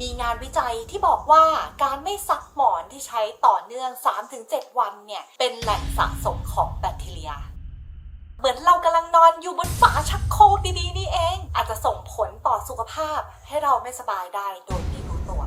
มีงานวิจัยที่บอกว่าการไม่ซักหมอนที่ใช้ต่อเนื่อง 3-7 วันเนี่ย เป็นแหล่งสะสมของแบคทีเรีย เหมือนเรากำลังนอนอยู่บนฝาชักโครกดีๆนี่เอง อาจจะส่งผลต่อสุขภาพให้เราไม่สบายได้โดยไม่รู้ตัว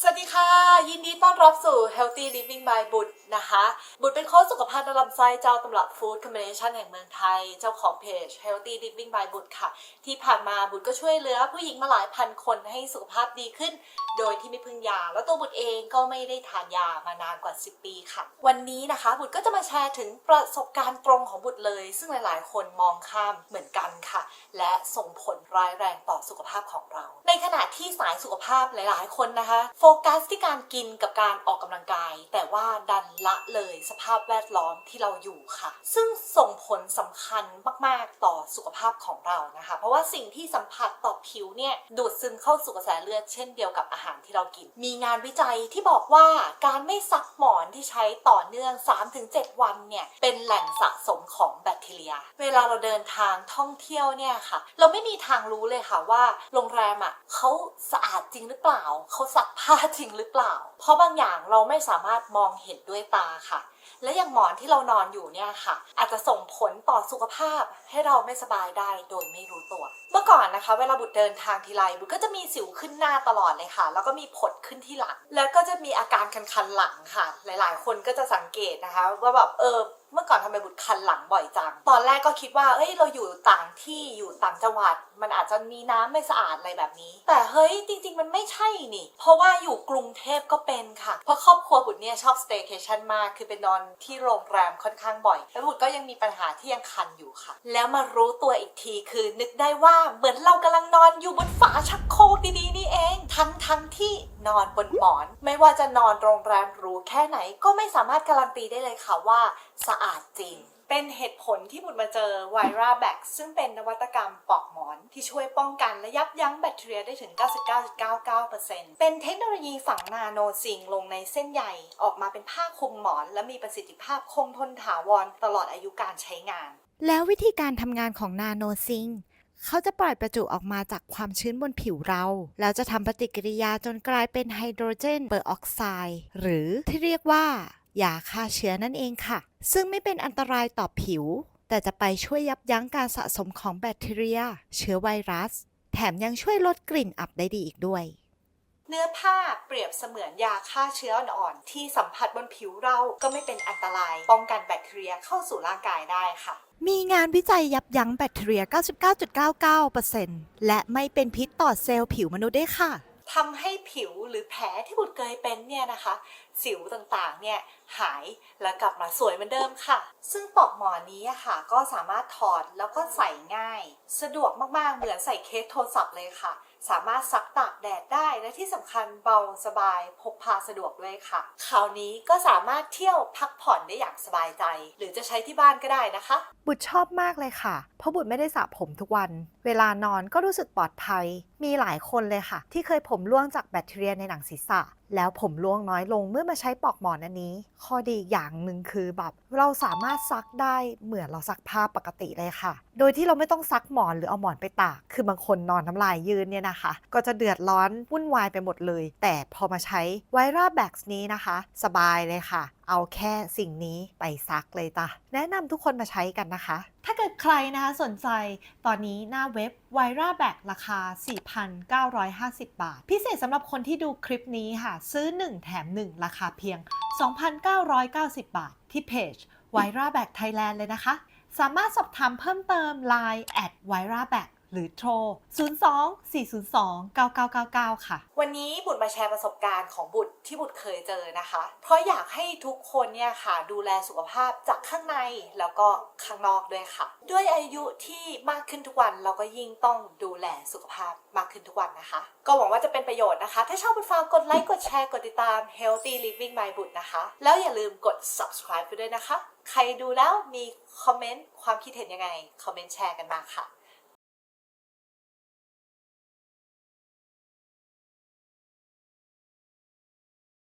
สวัสดีค่ะ ยินดีต้อนรับสู่ Healthy Living by บุตรนะคะ บุตรเป็นโค้ชสุขภาพระลำไส้เจ้าตำรับ Food Combination แห่งเมืองไทย เจ้าของเพจ Healthy Living by บุตรค่ะ ที่ผ่านมาบุตรก็ช่วยเหลือผู้หญิงมาหลายพันคนให้สุขภาพดีขึ้น โดยที่ไม่พึ่งยา แล้วตัวบุตรเองก็ไม่ได้ทานยามานานกว่า 10 ปีค่ะ วันนี้นะคะ บุตรก็จะมาแชร์ถึงประสบการณ์ตรงของบุตรเลย ซึ่งหลาย ๆ คนมองข้ามเหมือนกันค่ะ และส่งผลร้ายแรงต่อสุขภาพของเรา ในขณะที่สายสุขภาพหลาย ๆ คนนะคะ โฟกัสที่การกินกับการออกกำลังกาย แต่ว่าดันละเลยสภาพแวดล้อมที่เราอยู่ค่ะ ซึ่งส่งผลสำคัญมาก ๆ ต่อสุขภาพของเรานะคะ เพราะว่าสิ่งที่สัมผัสต่อผิวเนี่ยดูดซึมเข้าสู่กระแสเลือดเช่นเดียวกับอาหารที่เรากิน มีงานวิจัยที่บอกว่าการไม่ซักหมอนที่ใช้ต่อเนื่อง 3-7 วันเนี่ยเป็นแหล่งสะสมของแบคทีเรีย เวลาเราเดินทางท่องเที่ยวเนี่ยค่ะ เราไม่มีทางรู้เลยค่ะว่า โรงแรมอะเขาสะอาดจริงหรือเปล่า เขาซักผ้าจริงหรือเปล่าเพราะบางอย่างเราไม่สามารถมองเห็นด้วยตาค่ะ และอย่างหมอนที่เรานอนอยู่เนี่ยค่ะ อาจจะส่งผลต่อสุขภาพให้เราไม่สบายได้โดยไม่รู้ตัว เมื่อก่อนนะคะ เวลาบุตรเดินทางทีไรบุตรก็จะมีสิวขึ้นหน้าตลอดเลยค่ะ แล้วก็มีผดขึ้นที่หลัง แล้วก็จะมีอาการคันๆหลังค่ะ หลายๆ คนก็จะสังเกตนะคะ ว่าแบบเออเมื่อก่อนทำไมบุตรคันหลังบ่อยจัง ตอนแรกก็คิดว่า เอ้ย เราอยู่ต่างที่ อยู่ต่างจังหวัด มันอาจจะมีน้ำไม่สะอาดอะไรแบบนี้ แต่เฮ้ย จริง ๆ มันไม่ใช่นี่ เพราะว่าอยู่กรุงเทพก็เป็นค่ะ เพราะครอบครัวบุตรเนี่ยชอบ staycation มาก คือไปนอนที่โรงแรมค่อนข้างบ่อย แล้วบุตรก็ยังมีปัญหาที่ยังคันอยู่ค่ะ แล้วมารู้ตัวอีกทีคือนึกได้ว่าเหมือนเรากำลังนอนอยู่บนฝาชักโครกดีๆนี่เอง ทั้งทั้งที่นอนบนหมอน ไม่ว่าจะนอนโรงแรมหรูแค่ไหนก็ไม่สามารถการันตีได้เลยค่ะว่า สะอาดจริง เป็นเหตุผลที่บุตรมาเจอไวราแบคซึ่งเป็นนวัตกรรมปอกหมอน ที่ช่วยป้องกันและยับยั้งแบคทีเรียได้ถึง 99.99%เป็นเทคโนโลยีฝังนาโนซิงลงในเส้นใยออกมาเป็นผ้าคลุมหมอน และมีประสิทธิภาพคงทนถาวรตลอดอายุการใช้งาน แล้ววิธีการทำงานของนาโนซิงเขาจะปล่อยประจุออกมาจากความชื้นบนผิวเรา แล้วจะทำปฏิกิริยาจนกลายเป็นไฮโดรเจนเปอร์ออกไซด์หรือที่เรียกว่า ยาฆ่าเชื้อนั่นเองค่ะ ซึ่งไม่เป็นอันตรายต่อผิว แต่จะไปช่วยยับยั้งการสะสมของแบคทีเรีย เชื้อไวรัส แถมยังช่วยลดกลิ่นอับได้ดีอีกด้วย เนื้อผ้าเปรียบเสมือนยาฆ่าเชื้ออ่อนๆที่สัมผัสบนผิวเราก็ไม่เป็นอันตราย ป้องกันแบคทีเรียเข้าสู่ร่างกายได้ค่ะมีงานวิจัยยับยั้งแบคทีเรีย 99.99%และไม่เป็นพิษต่อเซลล์ผิวมนุษย์ได้วยค่ะ ทำให้ผิวหรือแผลที่บุตรเคยเป็นเนี่ยนะคะ สิวต่างๆ เนี่ยหายและกลับมาสวยเหมือนเดิมค่ะ ซึ่งปลอกหมอนนี้ค่ะ ก็สามารถถอดแล้วก็ใส่ง่าย สะดวกมากๆ เหมือนใส่เคสโทรศัพท์เลยค่ะ สามารถซักตากแดดได้และที่สำคัญเบาสบายพกพาสะดวกด้วยค่ะ คราวนี้ก็สามารถเที่ยวพักผ่อนได้อย่างสบายใจ หรือจะใช้ที่บ้านก็ได้นะคะ บุตรชอบมากเลยค่ะ เพราะบุตรไม่ได้สระผมทุกวัน เวลานอนก็รู้สึกปลอดภัย มีหลายคนเลยค่ะ ที่เคยผมร่วงจากแบคทีเรียในหนังศีรษะแล้วผมร่วงน้อยลงเมื่อมาใช้ปลอกหมอนอันนี้ ข้อดีอีกอย่างหนึ่งคือแบบเราสามารถซักได้เหมือนเราซักผ้าปกติเลยค่ะโดยที่เราไม่ต้องซักหมอนหรือเอาหมอนไปตาก คือบางคนนอนน้ำลายยืนเนี่ยนะคะ ก็จะเดือดร้อนวุ่นวายไปหมดเลย แต่พอมาใช้ไวราแบ็กนี้นะคะ สบายเลยค่ะ เอาแค่สิ่งนี้ไปซักเลยจ้ะ แนะนำทุกคนมาใช้กันนะคะ ถ้าเกิดใครนะคะสนใจ ตอนนี้หน้าเว็บ w i r a b a c ราคา 4,950 บาท พิเศษสำหรับคนที่ดูคลิปนี้ค่ะ ซื้อ 1 แถม 1 ราคาเพียง 2,990 บาท ที่เพจ w i r a b a c Thailand เลยนะคะ สามารถสอบถามเพิ่มเติม Line at w i r a b a c หรือโทร 02-402-9999 ค่ะ วันนี้บุตรมาแชร์ประสบการณ์ของบุตรที่บุตรเคยเจอนะคะ เพราะอยากให้ทุกคนเนี่ยค่ะดูแลสุขภาพจากข้างในแล้วก็ข้างนอกด้วยค่ะ ด้วยอายุที่มากขึ้นทุกวันเราก็ยิ่งต้องดูแลสุขภาพมากขึ้นทุกวันนะคะ ก็หวังว่าจะเป็นประโยชน์นะคะ ถ้าชอบบุตรฟังกดไลค์กดแชร์กดติดตาม Healthy Living by บุตรนะคะ แล้วอย่าลืมกด subscribe ไปด้วยนะคะ ใครดูแล้วมีคอมเมนต์ความคิดเห็นยังไง คอมเมนต์แชร์กันมาค่ะ